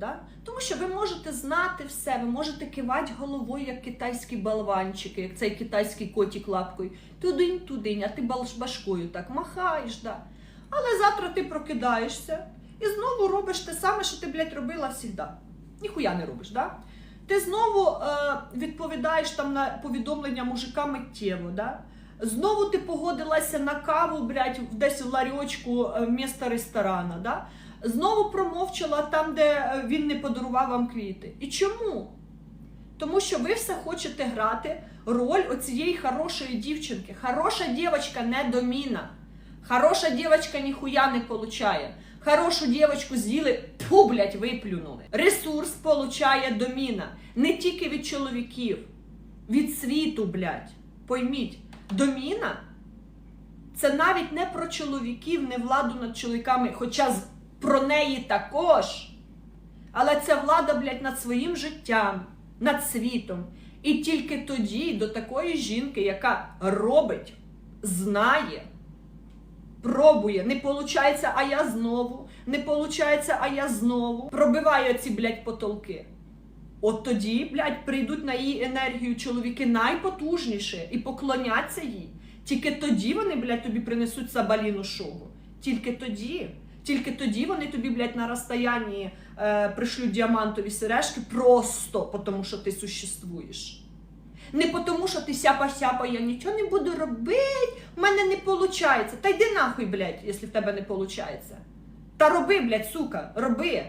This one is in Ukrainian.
Да? Тому що ви можете знати все, ви можете кивати головою, як китайські болванчики, як цей китайський котик лапкою. Тудинь, тудинь, а ти башкою так махаєш. Да? Але завтра ти прокидаєшся і знову робиш те саме, що ти, блядь, робила завжди. Ніхуя не робиш, да? Ти знову е, відповідаєш там на повідомлення мужика миттєво, да? Знову ти погодилася на каву, блядь, десь в ларьочку е, вмісто ресторана, да? Знову промовчала там, де е, він не подарував вам квіти. І чому? Тому що ви все хочете грати роль оцієї хорошої дівчинки. Хороша дівчинка не доміна. Хороша дівчинка ніхуя не получає. Хорошу дівчинку з'їли, тьфу, блядь, виплюнули. Ресурс получає доміна. Не тільки від чоловіків, від світу, блядь. Пойміть, доміна це навіть не про чоловіків, не владу над чоловіками, хоча про неї також. Але це влада, блядь, над своїм життям, над світом. І тільки тоді до такої жінки, яка робить, знає, пробує, не виходить, а я знову, не виходить, а я знову. Пробиває ці, блядь, потолки. От тоді, блядь, прийдуть на її енергію чоловіки найпотужніше і поклоняться їй. Тільки тоді вони, блядь, тобі принесуть сабаліну шоу. Тільки тоді. Тільки тоді вони тобі, блядь, на розстоянні е, пришлють діамантові сережки просто тому, що ти существуєш. Не тому, що ти сяпа-сяпа, я нічого не буду робити, в мене не виходить. Та йди нахуй, блядь, якщо в тебе не виходить. Та роби, блядь, сука, роби.